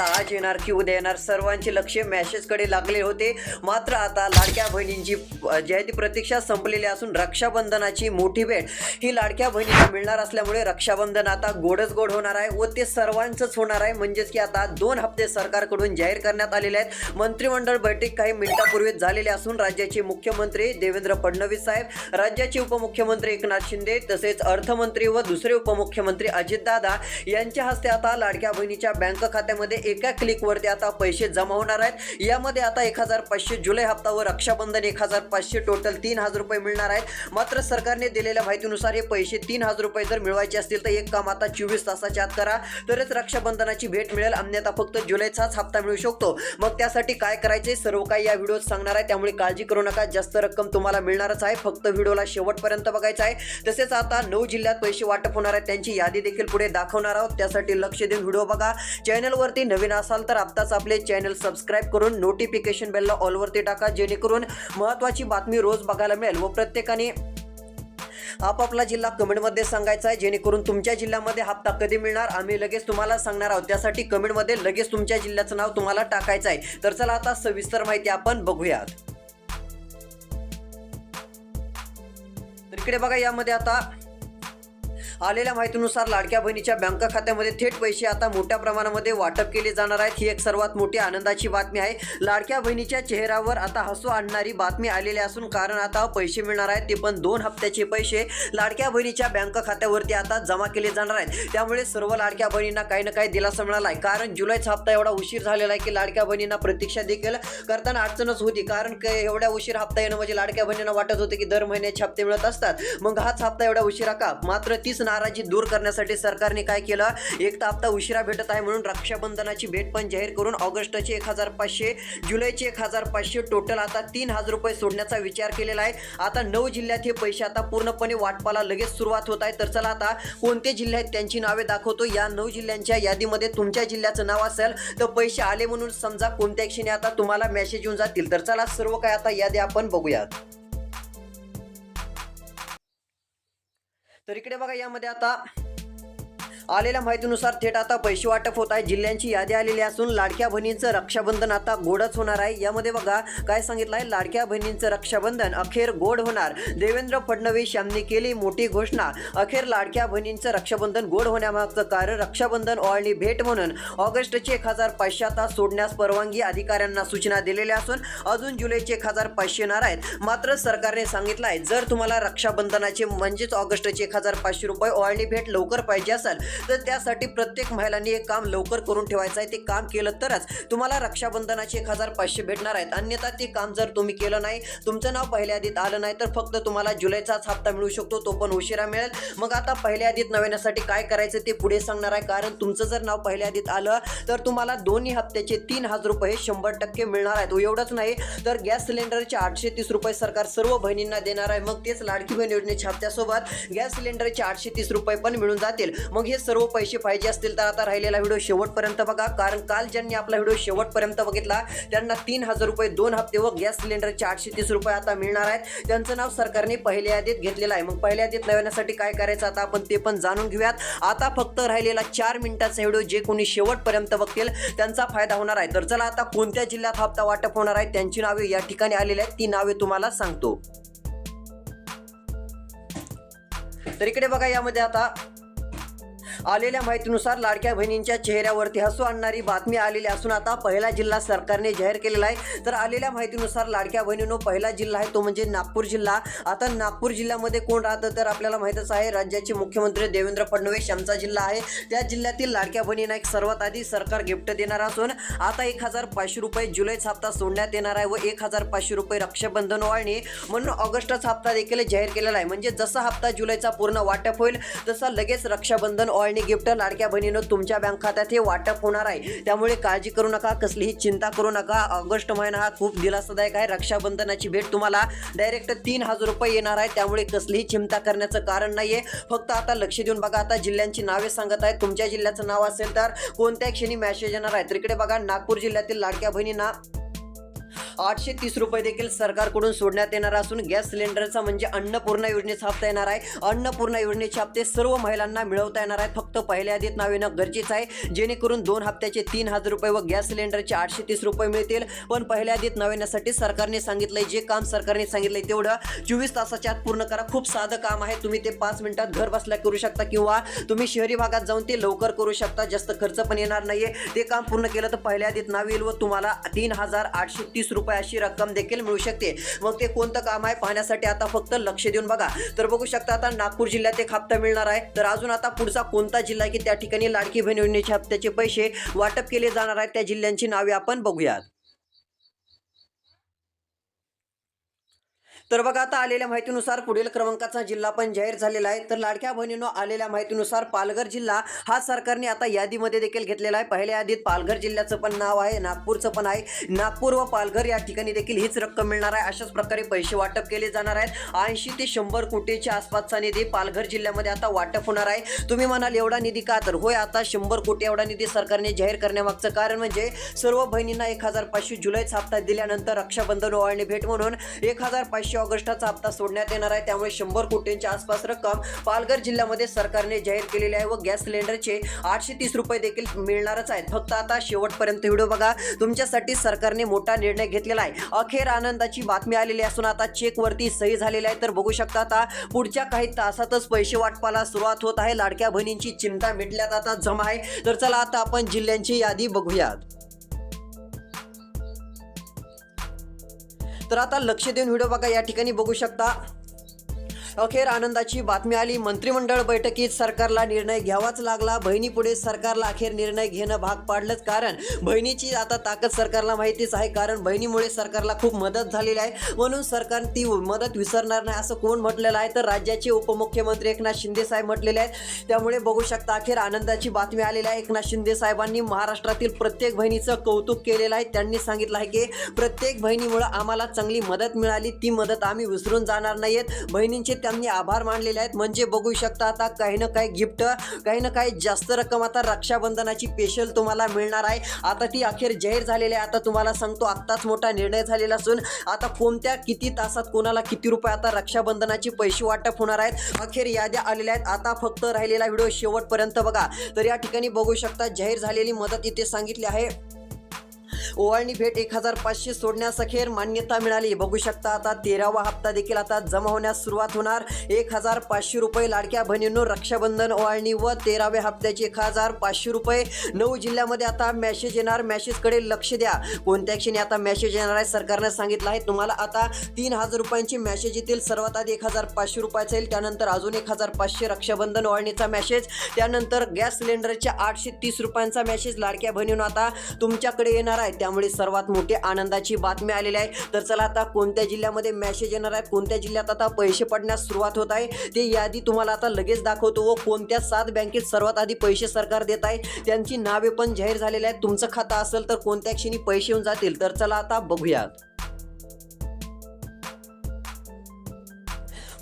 Uh, आज येणार की उद्या येणार. सर्वांचे लक्ष मॅसेजकडे लागले होते. मात्र आता लाडक्या बहिणींची अ, जी आहे ती प्रतीक्षा संपलेली असून रक्षाबंधनाची मोठी भेट ही लाडक्या बहिणीला मिळणार असल्यामुळे रक्षाबंधन आता गोडच गोड होणार आहे व ते सर्वांचंच होणार आहे. म्हणजेच की आता दोन हप्ते सरकारकडून जाहीर करण्यात आलेले आहेत. मंत्रिमंडळ बैठक काही मिनिटापूर्वीच झालेली असून राज्याचे मुख्यमंत्री देवेंद्र फडणवीस साहेब राज्याचे उपमुख्यमंत्री एकनाथ शिंदे तसेच अर्थमंत्री व दुसरे उपमुख्यमंत्री अजितदादा यांच्या हस्ते आता लाडक्या बहिणीच्या बँक खात्यामध्ये एका क्लिकवरती आता पैसे जमा होणार आहेत. यामध्ये आता एक हजार पाचशे जुलै हप्ता व रक्षाबंधन एक हजार पाचशे टोटल तीन हजार रुपये मिळणार आहेत. मात्र सरकारने दिलेल्या माहितीनुसार हे पैसे तीन हजार रुपये जर मिळवायचे असतील तर एक काम आता चोवीस तासाच्या आत करा. तरच रक्षाबंधनाची भेट मिळेल. अन्यथा फक्त जुलैचाच हप्ता मिळू शकतो. मग त्यासाठी काय करायचे? सर्व काही या व्हिडिओत सांगणार आहे. त्यामुळे काळजी करू नका. जास्त रक्कम तुम्हाला मिळणारच आहे. फक्त व्हिडिओला शेवटपर्यंत बघायचा आहे. तसेच आता नऊ जिल्ह्यात पैसे वाटप होणार आहेत. त्यांची यादी देखील पुढे दाखवणार आहोत. त्यासाठी लक्ष देऊन व्हिडिओ बघा. चॅनलवरती नवीन असाल तर आत्ताच आपले चॅनल सबस्क्राईब करून नोटिफिकेशन बेलला ऑलवरती टाका जेणेकरून महत्त्वाची बातमी रोज बघायला मिळेल व प्रत्येकाने आपापला जिल्हा कमेंटमध्ये सांगायचा आहे जेणेकरून तुमच्या जिल्ह्यामध्ये हप्ता कधी मिळणार? आम्ही लगेच तुम्हाला सांगणार आहोत. त्यासाठी कमेंटमध्ये लगेच तुमच्या जिल्ह्याचं नाव तुम्हाला टाकायचं आहे. तर चला आता सविस्तर माहिती आपण बघूयात. तर इकडे बघा यामध्ये आता आलेल्या माहितीनुसार लाडक्या बहिणीच्या बँक खात्यामध्ये थेट पैसे आता मोठ्या प्रमाणामध्ये वाटप केले जाणार आहेत. ही एक सर्वात मोठी आनंदाची बातमी आहे. लाडक्या बहिणीच्या चेहऱ्यावर आता हसू आणणारी बातमी आलेली असून कारण आता पैसे मिळणार आहेत. ते पण दोन हप्त्याचे पैसे लाडक्या बहिणीच्या बँक खात्यावरती आता जमा केले जाणार आहेत. त्यामुळे सर्व लाडक्या बहिणींना काही ना काही दिलासा मिळाला आहे कारण जुलैचा हप्ता एवढा उशीर झालेला आहे की लाडक्या बहिणींना प्रतीक्षा देखील करताना अडचणच होती. कारण एवढ्या उशीर हप्ता येणं म्हणजे लाडक्या बहिणींना वाटत होते की दर महिन्याचे हप्ते मिळत असतात. मग हाच हप्ता एवढा उशिरा का? मात्र तीच नाराजी दूर करण्यासाठी सरकारने काय केलं? एक तर हप्ता उशिरा भेटत आहे म्हणून रक्षाबंधनाची भेट पण जाहीर करून ऑगस्टचे एक हजार पाचशे जुलैचे एक हजार पाचशे टोटल आता तीन हजार रुपये सोडण्याचा विचार केलेला आहे. आता नऊ जिल्ह्यात हे पैसे आता पूर्णपणे वाटपाला लगेच सुरुवात होत आहे. तर चला आता कोणते जिल्हे आहेत त्यांची नावे दाखवतो. या नऊ जिल्ह्यांच्या यादीमध्ये तुमच्या जिल्ह्याचं नाव असेल तर पैसे आले म्हणून समजा कोणत्या क्षणी आता तुम्हाला मेसेज येऊन जातील. तर चला सर्व काय आता यादी आपण बघूयात. तर इकडे बघा यामध्ये आता आलेल्या माहितीनुसार थेट आता पैसे वाटप होत आहे. जिल्ह्यांची यादी आलेली असून लाडक्या बहिणींचं रक्षाबंधन आता गोडच होणार आहे. यामध्ये बघा काय सांगितलं आहे लाडक्या बहिणींचं रक्षाबंधन अखेर गोड होणार. देवेंद्र फडणवीस यांनी केली मोठी घोषणा. अखेर लाडक्या बहिणींचं रक्षाबंधन गोड होण्यामागचं कारण रक्षाबंधन ओवाळणी भेट म्हणून ऑगस्टचे एक हजार पाचशे आता सोडण्यास परवानगी अधिकाऱ्यांना सूचना दिलेल्या असून अजून जुलैचे एक हजार पाचशे येणार आहेत. मात्र सरकारने सांगितलं आहे जर तुम्हाला रक्षाबंधनाचे म्हणजेच ऑगस्टचे एक हजार पाचशे रुपये ओवाळणी भेट लवकर पाहिजे असेल तर त्यासाठी प्रत्येक महिलांनी एक काम लवकर करून ठेवायचं आहे. ते काम केलं तरच तुम्हाला रक्षाबंधनाचे एक हजार पाचशे भेटणार आहेत. अन्यथा ते काम जर तुम्ही केलं नाही तुमचं नाव पहिल्या यादीत आलं नाही तर फक्त तुम्हाला जुलैचाच हप्ता मिळू शकतो तो पण उशिरा मिळेल. मग आता पहिल्या यादीत नव्यासाठी काय करायचं ते पुढे सांगणार आहे. कारण तुमचं जर नाव पहिल्या यादीत आलं तर तुम्हाला दोन्ही हप्त्याचे तीन हजार रुपये शंभर टक्के मिळणार आहेत. एवढंच नाही तर गॅस सिलेंडरचे आठशे तीस रुपये सरकार सर्व बहिणींना देणार आहे. मग तेच लाडकी बहीण योजनेच्या हप्त्यासोबत गॅस सिलेंडरचे आठशे तीस रुपये पण मिळून जातील. मग हे सर्व पैसे पाहिजे असतील तर आता राहिलेला व्हिडिओ शेवटपर्यंत बघा. कारण काल ज्यांनी आपला व्हिडिओ शेवटपर्यंत बघितला त्यांना तीन हजार रुपये दोन हप्ते व गॅस सिलेंडरचे आठशे तीस रुपये आता मिळणार आहेत. त्यांचं नाव सरकारने पहिल्या यादीत घेतलेलं आहे. मग पहिल्या यादीत नव्यासाठी काय करायचं आता आपण ते पण जाणून घेऊयात. आता फक्त राहिलेला चार मिनिटाचा व्हिडिओ जे कोणी शेवटपर्यंत बघतील त्यांचा फायदा होणार आहे. तर चला आता कोणत्या जिल्ह्यात हप्ता वाटप होणार आहे त्यांची नावे या ठिकाणी आलेली आहेत. ती नावे तुम्हाला सांगतो. तर इकडे बघा यामध्ये आता आलेल्या माहितीनुसार लाडक्या बहिणींच्या चेहऱ्यावरती हसू आणणारी बातमी आलेली असून आता पहिला जिल्हा सरकारने जाहीर केलेला आहे. तर आलेल्या माहितीनुसार लाडक्या बहिणीनो पहिला जिल्हा आहे तो म्हणजे नागपूर जिल्हा. आता नागपूर जिल्ह्यामध्ये कोण राहतं तर आपल्याला माहितच आहे राज्याचे मुख्यमंत्री देवेंद्र फडणवीस यांचा जिल्हा आहे. त्या जिल्ह्यातील लाडक्या बहिणींना एक सर्वात आधी सरकार गिफ्ट देणार असून आता एक हजार पाचशे रुपये जुलैचा हप्ता सोडण्यात येणार आहे व एक हजार पाचशे रुपये रक्षाबंधन वाळणी म्हणून ऑगस्टचा हप्ता देखील जाहीर केलेला आहे. म्हणजे जसा हप्ता जुलैचा पूर्ण वाटप होईल तसा लगेच रक्षाबंधन आणि गिफ्ट लाडक्या बहिणीनं तुमच्या बँक खात्यात हे वाटप होणार आहे. त्यामुळे काळजी करू नका कसलीही चिंता करू नका. ऑगस्ट महिना हा खूप दिलासादायक आहे. रक्षाबंधनाची भेट तुम्हाला डायरेक्ट तीन हजार रुपये येणार आहे. त्यामुळे कसलीही चिंता करण्याचं कारण नाहीये. फक्त आता लक्ष देऊन बघा आता जिल्ह्यांची नावे सांगत आहेत. तुमच्या जिल्ह्याचं नाव असेल तर कोणत्या क्षणी मॅसेज येणार आहे. तर इकडे बघा नागपूर जिल्ह्यातील लाडक्या बहिणींना आठशे तीस रुपये देखील सरकारकडून सोडण्यात येणार असून गॅस सिलेंडरचा म्हणजे अन्नपूर्णा योजनेचा हप्ता येणार आहे. अन्नपूर्णा योजनेचे हप्ते सर्व महिलांना मिळवता येणार आहे फक्त पहिल्या यादीत नाव येणं गरजेचं आहे. जेणेकरून दोन हप्त्याचे तीन हजार रुपये व गॅस सिलेंडरचे आठशे तीस रुपये मिळतील. पण पहिल्या यादीत नाव येण्यासाठी सरकारने सांगितलंय जे काम सरकारने सांगितलंय तेवढं चोवीस तासाच्या आत पूर्ण करा. खूप साधं काम आहे. तुम्ही ते पाच मिनिटात घर बसल्या करू शकता किंवा तुम्ही शहरी भागात जाऊन ते लवकर करू शकता. जास्त खर्च पण येणार नाहीये. ते काम पूर्ण केलं तर पहिल्या यादीत नाव येईल व तुम्हाला तीन हजार आठशे तीस रुपये अशी रक्कम देखील मिळू शकते. मग ते कोणतं काम आहे पाहण्यासाठी आता फक्त लक्ष देऊन बघा. तर बघू शकता आता नागपूर जिल्ह्यात एक हप्ता मिळणार आहे. तर अजून आता पुढचा कोणता जिल्हा आहे की त्या ठिकाणी लाडकी बहीण योजनेच्या हप्त्याचे पैसे वाटप केले जाणार आहेत त्या जिल्ह्यांची नावे आपण बघूयात. तर बघा आता आलेल्या माहितीनुसार पुढील क्रमांकाचा जिल्हा पण जाहीर झालेला आहे. तर लाडक्या बहिणीनं आलेल्या माहितीनुसार पालघर जिल्हा हा सरकारने आता यादीमध्ये देखील घेतलेला आहे. पहिल्या यादीत पालघर जिल्ह्याचं पण नाव आहे नागपूरचं पण आहे. नागपूर व पालघर या ठिकाणी देखील हीच रक्कम मिळणार आहे. अशाच प्रकारे पैसे वाटप केले जाणार आहेत. ऐंशी ते शंभर कोटीच्या आसपासचा निधी पालघर जिल्ह्यामध्ये आता वाटप होणार आहे. तुम्ही म्हणाल एवढा निधी का? तर होय आता शंभर कोटी एवढा निधी सरकारने जाहीर करण्यामागचं कारण म्हणजे सर्व बहिणींना एक हजार पाचशे जुलैचा हप्ता दिल्यानंतर रक्षाबंधन ओवाळणी भेट म्हणून एक हजार पाचशे ऑगस्टचा हप्ता सोडण्यात येणार आहे. त्यामुळे शंभर कोटींच्या आसपास रक्कम पालघर जिल्ह्यामध्ये सरकारने जाहीर केलेली आहे व गॅस सिलेंडरचे आठशे तीस रुपये देखील मिळणारच आहेत. फक्त आता शेवटपर्यंत व्हिडिओ बघा. तुमच्यासाठी सरकारने मोठा निर्णय घेतलेला आहे. अखेर आनंदाची बातमी आलेली असून आता चेकवरती सही झालेली आहे. तर बघू शकता आता पुढच्या काही तासातच पैसे वाटपाला सुरुवात होत आहे. लाडक्या बहिणींची चिंता मिटल्यात आता जमा आहे. तर चला आता आपण जिल्ह्यांची यादी बघूयात. तर आता लक्ष देऊन व्हिडिओ बघा या ठिकाणी बघू शकता. अखेर आनंदाची बातमी आली. मंत्रिमंडळ बैठकीत सरकारला निर्णय घ्यावाच लागला. बहिणीपुढे सरकारला अखेर निर्णय घेणं भाग पाडलंच कारण बहिणीची आता ताकद सरकारला माहितीच आहे. कारण बहिणीमुळे सरकारला खूप मदत झालेली आहे. म्हणून सरकार ती मदत विसरणार नाही असं कोण म्हटलेलं आहे? तर राज्याचे उपमुख्यमंत्री एकनाथ शिंदे साहेब म्हटलेले आहेत. त्यामुळे बघू शकता अखेर आनंदाची बातमी आलेली आहे. एकनाथ शिंदे साहेबांनी महाराष्ट्रातील प्रत्येक बहिणीचं कौतुक केलेलं आहे. त्यांनी सांगितलं आहे की प्रत्येक बहिणीमुळे आम्हाला चांगली मदत मिळाली. ती मदत आम्ही विसरून जाणार नाहीत बहिणींचे त्यांनी आभार मानलेले आहेत. म्हणजे बघू शकता आता काही ना काही गिफ्ट काही ना काही जास्त रक्कम आता रक्षाबंधनाची स्पेशल तुम्हाला मिळणार आहे. आता ती अखेर जाहीर झालेली आहे. आता तुम्हाला सांगतो आत्ताच मोठा निर्णय झालेला असून आता कोणत्या किती तासात कोणाला किती रुपये आता रक्षाबंधनाचे पैसे वाटप होणार आहेत? अखेर याद्या आलेल्या आहेत. आता फक्त राहिलेला व्हिडिओ शेवटपर्यंत बघा. तर या ठिकाणी बघू शकता जाहीर झालेली मदत इथे सांगितली आहे. ओवाळणी भेट एक हजार पाचशे सोडण्यास अखेर मान्यता मिळाली. बघू शकता आता तेरावा हप्ता देखील आता जमा होण्यास सुरुवात होणार. एक हजार पाचशे रुपये लाडक्या बहिणींनो रक्षाबंधन ओवाळणी व तेराव्या हप्त्याचे एक हजार पाचशे रुपये. नऊ जिल्ह्यामध्ये आता मॅसेज येणार. मॅसेजकडे लक्ष द्या. कोणत्या क्षणी आता मॅसेज येणार आहे सरकारने सांगितलं आहे. तुम्हाला आता तीन हजार रुपयांची मॅसेज येतील. सर्वात आधी एक हजार पाचशे रुपयाचा येईल. त्यानंतर अजून एक हजार पाचशे रक्षाबंधन ओवाळणीचा मॅसेज त्यानंतर गॅस सिलेंडरच्या आठशे तीस रुपयांचा मॅसेज लाडक्या बहिणींनो आता तुमच्याकडे येणार आहे. त्यामुळे सर्वात मोठी आनंदाची बातमी आलेली आहे. तर चला आता कोणत्या जिल्ह्यामध्ये मॅसेज येणार आहेत कोणत्या जिल्ह्यात आता पैसे पडण्यास सुरुवात होत आहे? ते यादी तुम्हाला आता लगेच दाखवतो व कोणत्या सात बँकेत सर्वात आधी पैसे सरकार देत आहे? त्यांची नावे पण जाहीर झालेली आहेत. तुमचं खातं असेल तर कोणत्या क्षणी पैसे येऊन जातील? तर चला आता बघूयात.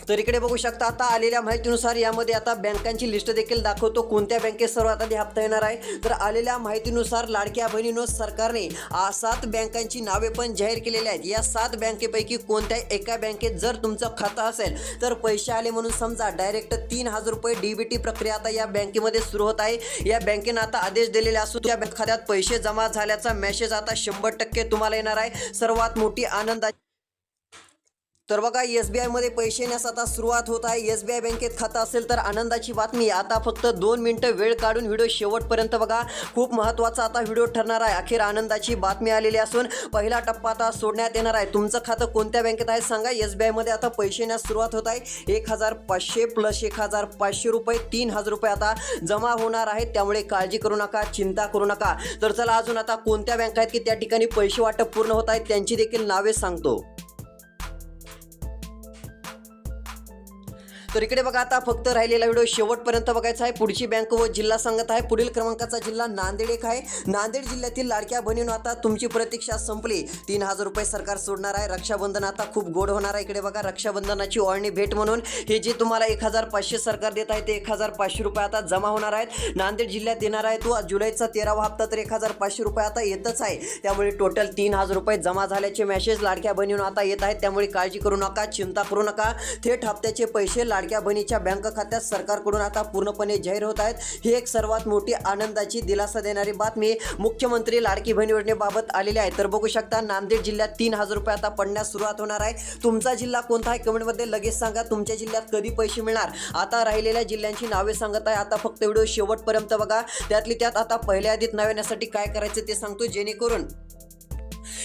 तर इकडे बघू शकता आता आलेल्या माहितीनुसार यामध्ये आता बँकांची लिस्ट देखील दाखवतो. कोणत्या बँकेत सर्वात आधी हप्ता येणार आहे? तर आलेल्या माहितीनुसार लाडक्या बहिणीनो सरकारने सात बँकांची नावे पण जाहीर केलेली आहेत. या सात बँकेपैकी कोणत्या एका बँकेत जर तुमचं खातं असेल तर पैसे आले म्हणून समजा डायरेक्ट तीन हजार रुपये डीबीटी प्रक्रिया आता या बँकेमध्ये सुरू होत आहे. या बँकेनं आता आदेश दिलेले असून त्या बँक खात्यात पैसे जमा झाल्याचा मेसेज आता शंभर टक्के तुम्हाला येणार आहे. सर्वात मोठी आनंदाची तर बघा एस बी आयमध्ये पैसे येण्यास आता सुरुवात होत आहे. एस बी आय बँकेत खातं असेल तर आनंदाची बातमी. आता फक्त दोन मिनटं वेळ काढून व्हिडिओ शेवटपर्यंत बघा. खूप महत्त्वाचा आता व्हिडिओ ठरणार आहे. अखेर आनंदाची बातमी आलेली असून पहिला टप्पा आता सोडण्यात येणार आहे. तुमचं खातं कोणत्या बँकेत आहे सांगा. एस बी आयमध्ये आता पैसे येण्यास सुरुवात होत आहे. एक हजार पाचशे प्लस एक हजार पाचशे रुपये तीन हजार रुपये आता जमा होणार आहेत. त्यामुळे काळजी करू नका चिंता करू नका. तर चला अजून आता कोणत्या बँका आहेत की त्या ठिकाणी पैसे वाटप पूर्ण होत आहेत त्यांची देखील नावे सांगतो. तर इकडे बघा आता फक्त राहिलेला व्हिडिओ शेवटपर्यंत बघायचा आहे. पुढची बँक व जिल्हा सांगत आहे. पुढील क्रमांकाचा जिल्हा नांदेड एक आहे. नांदेड जिल्ह्यातील लाडक्या बहिणीनं आता तुमची प्रतीक्षा संपली. तीन हजार रुपये सरकार सोडणार आहे. रक्षाबंधन आता खूप गोड होणार आहे. इकडे बघा रक्षाबंधनाची ओळणी भेट म्हणून हे जे तुम्हाला एक हजार पाचशे सरकार देत आहे ते एक हजार पाचशे रुपये आता जमा होणार आहेत. नांदेड जिल्ह्यात देणार आहे तो जुलैचा तेरावा हप्ता तर एक हजार पाचशे रुपये आता येतच आहे. त्यामुळे टोटल तीन हजार रुपये जमा झाल्याचे मेसेज लाडक्या बहिणीनं आता येत आहेत. त्यामुळे काळजी करू नका चिंता करू नका. थेट हप्त्याचे पैसे लाडक्या बहिणीच्या बँक खात्यात सरकारकडून आता पूर्णपणे जाहीर होत आहेत. ही एक सर्वात मोठी आनंदाची दिलासा देणारी बातमी मुख्यमंत्री लाडकी बहीण योजनेबाबत आलेली आहे. तर बघू शकता नांदेड जिल्ह्यात तीन हजार रुपये आता पडण्यास सुरुवात होणार आहे. तुमचा जिल्हा कोणता आहे? कमेंटमध्ये लगेच सांगा. तुमच्या जिल्ह्यात कधी पैसे मिळणार? आता राहिलेल्या जिल्ह्यांची नावे सांगत आहे. आता फक्त व्हिडिओ शेवटपर्यंत बघा. त्यातली त्यात आता पहिल्या आधीत नाव येण्यासाठी काय करायचं ते सांगतो. जेणेकरून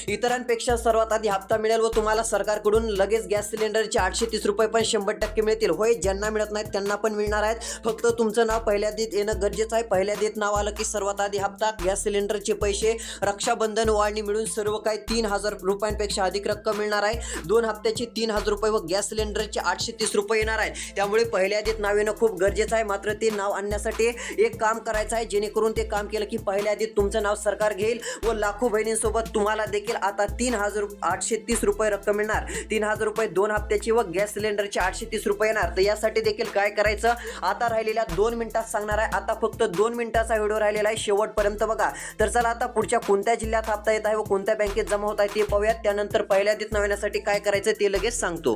इतरांपेक्षा सर्वात आधी हप्ता मिळेल व तुम्हाला सरकारकडून लगेच गॅस सिलेंडरचे आठशे तीस रुपये पण शंभर टक्के मिळतील. होय ज्यांना मिळत नाहीत त्यांना पण मिळणार आहेत. फक्त तुमचं नाव पहिल्या देत येणं गरजेचं आहे. पहिल्या देत नाव आलं की सर्वात आधी हप्ता गॅस सिलेंडरचे पैसे रक्षाबंधन वाढणी मिळून सर्व काही तीन हजार रुपयांपेक्षा अधिक रक्कम मिळणार आहे. दोन हप्त्याचे तीन हजार रुपये व गॅस सिलेंडरचे आठशे तीस रुपये येणार आहेत. त्यामुळे पहिल्या आधीत नाव येणं खूप गरजेचं आहे. मात्र ते नाव आणण्यासाठी एक काम करायचं आहे. जेणेकरून ते काम केलं की पहिल्या आधीत तुमचं नाव सरकार घेईल व लाखो बहिणींसोबत तुम्हाला देखील आता तीन हजार आठशे तीस रुपये रक्कम मिळणार. तीन हजार रुपये दोन हप्त्याची व गॅस सिलेंडरचे आठशे तीस रुपये येणार. तर यासाठी देखील काय करायचं? आता राहिलेल्या दोन मिनिटात सांगणार आहे. आता फक्त दोन मिनिटाचा व्हिडिओ राहिलेला आहे. शेवटपर्यंत बघा. तर चला आता पुढच्या कोणत्या जिल्ह्यात हप्ता येत आहे व कोणत्या बँकेत जमा होत आहे ते पाहूयात. त्यानंतर पहिल्या आधीत नव्यासाठी काय करायचं ते लगेच सांगतो.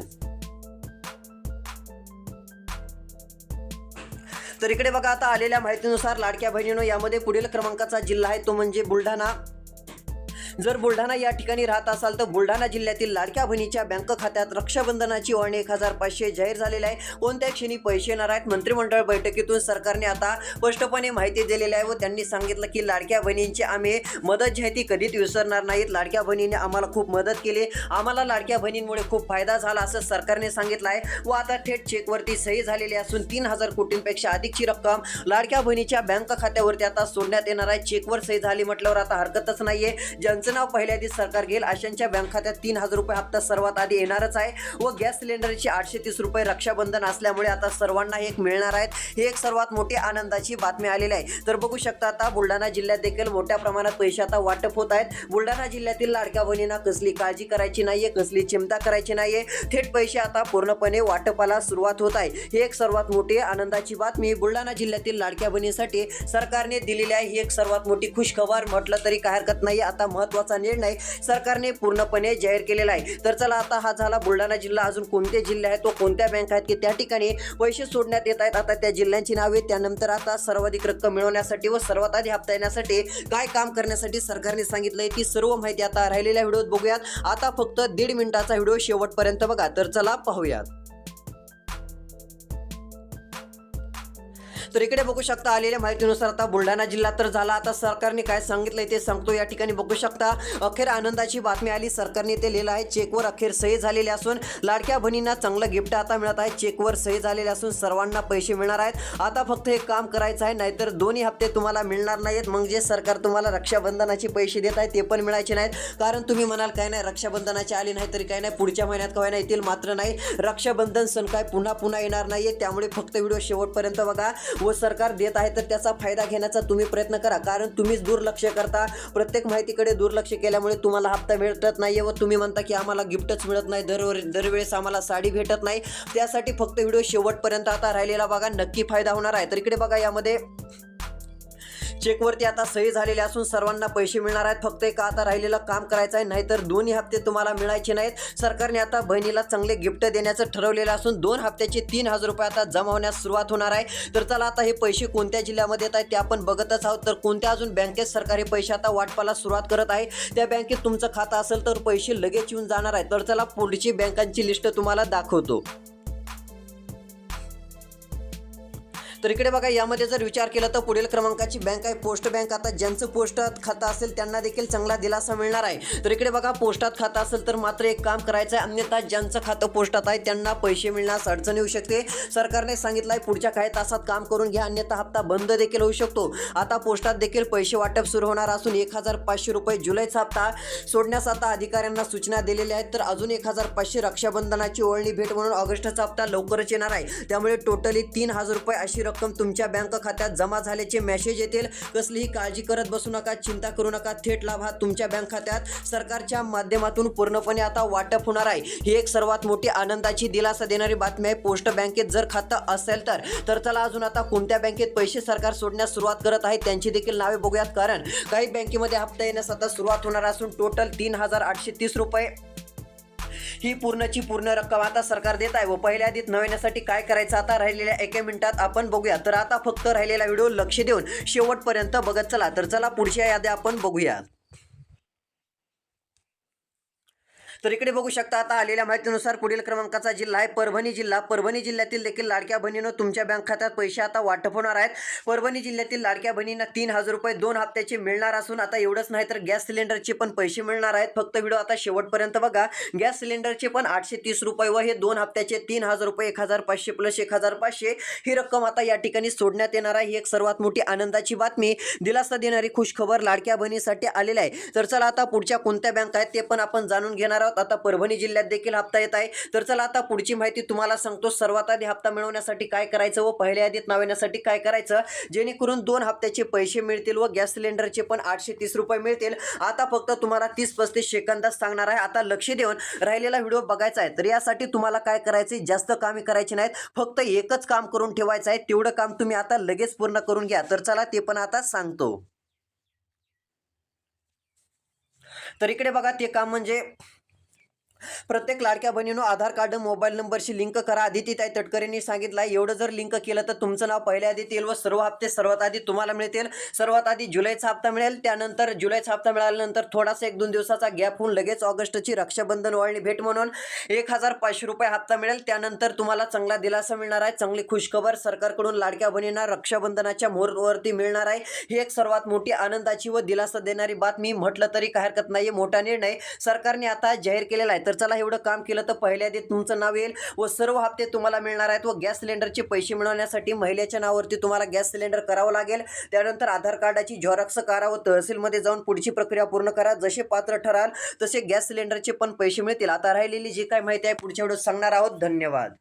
तर इकडे बघा आता आलेल्या माहितीनुसार लाडक्या बहिणीनो यामध्ये पुढील क्रमांकाचा जिल्हा आहे तो म्हणजे बुलढाणा. जर बुलढाणा या ठिकाणी राहत असाल तर बुलढाणा जिल्ह्यातील लाडक्या बहिणीच्या बँक खात्यात रक्षाबंधनाची ओळणी एक हजार पाचशे जाहीर झालेली आहे. कोणत्या क्षणी पैसे येणार आहेत? मंत्रिमंडळ बैठकीतून सरकारने आता स्पष्टपणे माहिती दिलेली आहे व त्यांनी सांगितलं की लाडक्या बहिणींची आम्ही मदत जी आहे ती कधीच विसरणार नाहीत. लाडक्या बहिणीने आम्हाला खूप मदत केली. आम्हाला लाडक्या बहिणींमुळे खूप फायदा झाला असं सरकारने सांगितलं आहे व आता थेट चेकवरती सही झालेली असून तीन हजार कोटींपेक्षा अधिकची रक्कम लाडक्या बहिणीच्या बँक खात्यावरती आता सोडण्यात येणार आहे. चेकवर सही झाली म्हटल्यावर आता हरकतच नाहीये. ज्यांचं नाव पहिल्या आधी सरकार घेईल. अशांच्या बँक खात्यात तीन हजार रुपये हप्ता सर्वात आधी येणारच आहे व गॅस सिलेंडरची आठशे तीस रुपये रक्षाबंधन असल्यामुळे आता सर्वांना एक मिळणार आहेत. ही एक सर्वात मोठी आनंदाची बातमी आलेली आहे. तर बघू शकता आता बुलढाणा जिल्ह्यात देखील मोठ्या प्रमाणात पैसे आता वाटप होत आहेत. बुलढाणा जिल्ह्यातील लाडक्या बहिणींना कसली काळजी करायची नाहीये कसली चिंता करायची नाहीये. थेट पैसे आता पूर्णपणे वाटपाला सुरुवात होत आहे. ही एक सर्वात मोठी आनंदाची बातमी बुलढाणा जिल्ह्यातील लाडक्या बहिणीसाठी सरकारने दिलेली आहे. ही एक सर्वात मोठी खुशखबर म्हटलं तरी काय हरकत नाही आता महत्त्वाचा निर्णय सरकारने पूर्णपणे जाहीर केलेला आहे. तर चला आता हा झाला बुलढाणा जिल्हा. अजून कोणते जिल्हे आहेत? तो कोणत्या बँक आहेत? की त्या ठिकाणी पैसे सोडण्यात येत आहेत? आता त्या जिल्ह्यांची नावे त्यानंतर आता सर्वाधिक रक्कम मिळवण्यासाठी व सर्वात आधी हप्ता येण्यासाठी काय काम करण्यासाठी सरकारने सांगितलंय ती सर्व माहिती आता राहिलेल्या व्हिडिओत बघूयात. आता फक्त दीड मिनिटाचा व्हिडिओ शेवटपर्यंत बघा. तर चला पाहूयात. तर इकडे बघू शकता आलेल्या माहितीनुसार आता बुलढाणा जिल्हा तर झाला. आता सरकारने काय सांगितलंय ते सांगतो. या ठिकाणी बघू शकता अखेर आनंदाची बातमी आली. सरकारने ते लिहिलं आहे चेकवर अखेर सही झालेली असून लाडक्या बहिणींना चांगलं गिफ्ट आता मिळत आहे. चेकवर सही झालेले असून सर्वांना पैसे मिळणार आहेत. आता फक्त हे काम करायचं आहे नाहीतर दोन्ही हप्ते तुम्हाला मिळणार नाहीत. मग जे सरकार तुम्हाला रक्षाबंधनाचे पैसे देत आहे ते पण मिळायचे नाहीत. कारण तुम्ही म्हणाल काय नाही रक्षाबंधनाचे आले नाही तरी काय नाही पुढच्या महिन्यात काय नाही येतील मात्र नाही. रक्षाबंधन सण काय पुन्हा पुन्हा येणार नाही त्यामुळे फक्त व्हिडिओ शेवटपर्यंत बघा. व सरकार देत आहे तर त्याचा फायदा घेण्याचा तुम्ही प्रयत्न करा. कारण तुम्हीच दुर्लक्ष करता. प्रत्येक माहितीकडे दुर्लक्ष केल्यामुळे तुम्हाला हप्ता भेटत नाहीये व तुम्ही म्हणता की आम्हाला गिफ्टच मिळत नाही. दरवर दरवेळेस आम्हाला साडी भेटत नाही. त्यासाठी फक्त व्हिडिओ शेवटपर्यंत आता राहिलेला बघा. नक्की फायदा होणार आहे. तर इकडे बघा यामध्ये चेकवरती आता सही झालेली असून सर्वांना पैसे मिळणार आहेत. फक्त एक आता राहिलेलं काम करायचं आहे नाहीतर दोन्ही हप्ते तुम्हाला मिळायचे नाहीत. सरकारने आता बहिणीला चांगले गिफ्ट देण्याचं ठरवलेलं असून दोन हप्त्याचे तीन हजार रुपये आता जमा होण्यास सुरुवात होणार आहे. तर चला आता हे पैसे कोणत्या जिल्ह्यामध्ये येत आहेत ते आपण बघतच आहोत. तर कोणत्या अजून बँकेत सरकारी पैसे आता वाटपाला सुरुवात करत आहे? त्या बँकेत तुमचं खातं असेल तर पैसे लगेच येऊन जाणार आहे. तर चला पुढची बँकांची लिस्ट तुम्हाला दाखवतो. तर इकडे बघा यामध्ये जर विचार केला तर पुढील क्रमांकाची बँक आहे. पोस्ट बँक आता ज्यांचं पोस्टात खातं असेल त्यांना देखील चांगला दिलासा मिळणार आहे. तर इकडे बघा पोस्टात खातं असेल तर मात्र एक काम करायचं आहे अन्यथा ज्यांचं खातं पोस्टात आहे त्यांना पैसे मिळण्यास अडचण येऊ शकते. सरकारने सांगितलं आहे पुढच्या काही तासात काम करून घ्या. अन्यथा हप्ता बंद देखील होऊ शकतो. आता पोस्टात देखील पैसे वाटप सुरू होणार असून एक हजार पाचशे रुपये जुलैचा हप्ता सोडण्यास आता अधिकाऱ्यांना सूचना दिलेल्या आहेत. तर अजून एक हजार पाचशे रक्षाबंधनाची ओळणी भेट म्हणून ऑगस्टचा हप्ता लवकरच येणार आहे. त्यामुळे टोटली तीन हजार रुपये अशी रक्कम तुमच्या बँक खात्यात जमा झाल्याचे मेसेज येतील. कसलीही काळजी करत बसू नका चिंता करू नका थेट लाभ हा तुमच्या बँक खात्यात सरकारच्या माध्यमातून पूर्णपणे आता वाटप होणार आहे. ही एक सर्वात मोठी आनंदाची दिलासा देणारी बातमी आहे. पोस्ट बँकेत जर खातं असेल तर तर चला अजून आता कोणत्या बँकेत पैसे सरकार सोडण्यास सुरुवात करत आहे त्यांची देखील नावे बघूयात. कारण काही बँकेमध्ये हप्ता येण्यास आता सुरुवात होणार असून टोटल तीन हजार आठशे तीस रुपये. ही पूर्णची पूर्ण रक्कम आता सरकार देत आहे व पहिल्या आधीत नव्यासाठी काय करायचं आता राहिलेल्या एका मिनिटात आपण बघूया. तर आता फक्त राहिलेला व्हिडिओ लक्ष देऊन शेवटपर्यंत बघत चला. तर चला पुढच्या याद्या आपण बघूया. तर इकडे बघू शकता आता आलेल्या माहितीनुसार पुढील क्रमांकाचा जिल्हा आहे परभणी जिल्हा. परभणी जिल्ह्यातील देखील लाडक्या बहिणीनं तुमच्या बँक खात्यात पैसे आता वाटप होणार आहेत. परभणी जिल्ह्यातील लाडक्या बहिणींना तीन हजार रुपये दोन हप्त्याचे मिळणार असून आता एवढंच नाही तर गॅस सिलेंडरचे पण पैसे मिळणार आहेत. फक्त व्हिडिओ आता शेवटपर्यंत बघा. गॅस सिलेंडरचे पण आठशे तीस रुपये व हे दोन हप्त्याचे तीन हजार रुपये एक हजार पाचशे प्लस एक हजार पाचशे ही रक्कम आता या ठिकाणी सोडण्यात येणार आहे. ही एक सर्वात मोठी आनंदाची बातमी दिलासा देणारी खुशखबर लाडक्या बहिणीसाठी आलेली आहे. तर चला आता पुढच्या कोणत्या बँक आहेत ते पण आपण जाणून घेणार आहोत. आता परभणी जिल्ह्यात देखील हप्ता येत आहे. तर चला आता पुढची माहिती तुम्हाला सांगतो. सर्वात आधी हप्ता मिळवण्यासाठी काय करायचं व पहिल्या यादीत नाव येण्यासाठी काय करायचं? जेणेकरून दोन हप्त्याचे पैसे मिळतील व गॅस सिलेंडरचे पण आठशे तीस रुपये मिळतील. आता फक्त तुम्हाला तीस पस्तीस सेकंदात सांगणार आहे. आता लक्ष देऊन राहिलेला व्हिडिओ बघायचा आहे. तर यासाठी तुम्हाला काय करायचे जास्त कामे करायची नाहीत. फक्त एकच काम करून ठेवायचं आहे. तेवढं काम तुम्ही आता लगेच पूर्ण करून घ्या. तर चला ते पण आता सांगतो. तर इकडे बघा ते काम म्हणजे प्रत्येक लाडक्या बहिणीनं आधार कार्ड मोबाईल नंबरशी लिंक करा. आधी ताई तटकरेंनी सांगितलं आहे एवढं जर लिंक केलं तर तुमचं नाव पहिल्या आधी येईल व सर्व हप्ते सर्वात आधी तुम्हाला मिळतील. सर्वात आधी जुलैचा हप्ता मिळेल त्यानंतर जुलैचा हप्ता मिळाल्यानंतर थोडासा एक दोन दिवसाचा गॅप होऊन लगेच ऑगस्टची रक्षाबंधन वळणी भेट म्हणून एक हजार पाचशे रुपये हप्ता मिळेल. त्यानंतर तुम्हाला चांगला दिलासा मिळणार आहे चांगली खुशखबर सरकारकडून लाडक्या बहिणींना रक्षाबंधनाच्या मुहूर्तवरती मिळणार आहे. ही एक सर्वात मोठी आनंदाची व दिलासा देणारी बातमी. म्हटलं तरी काय हरकत नाही मोठा निर्णय सरकारने आता जाहीर केलेला आहे. तर चला एवढं काम केलं तर पहिल्या आधी तुमचं नाव येईल व सर्व हप्ते तुम्हाला मिळणार आहेत व गॅस सिलेंडरचे पैसे मिळवण्यासाठी महिलेच्या नावावरती तुम्हाला गॅस सिलेंडर करावं लागेल. त्यानंतर आधार कार्डाची झेरॉक्स करा व तहसीलमध्ये जाऊन पुढची प्रक्रिया पूर्ण करा. जसे पात्र ठराल तसे गॅस सिलेंडरचे पण पैसे मिळतील. आता राहिलेली जी काय माहिती आहे पुढच्या वेळेस सांगणार आहोत. धन्यवाद.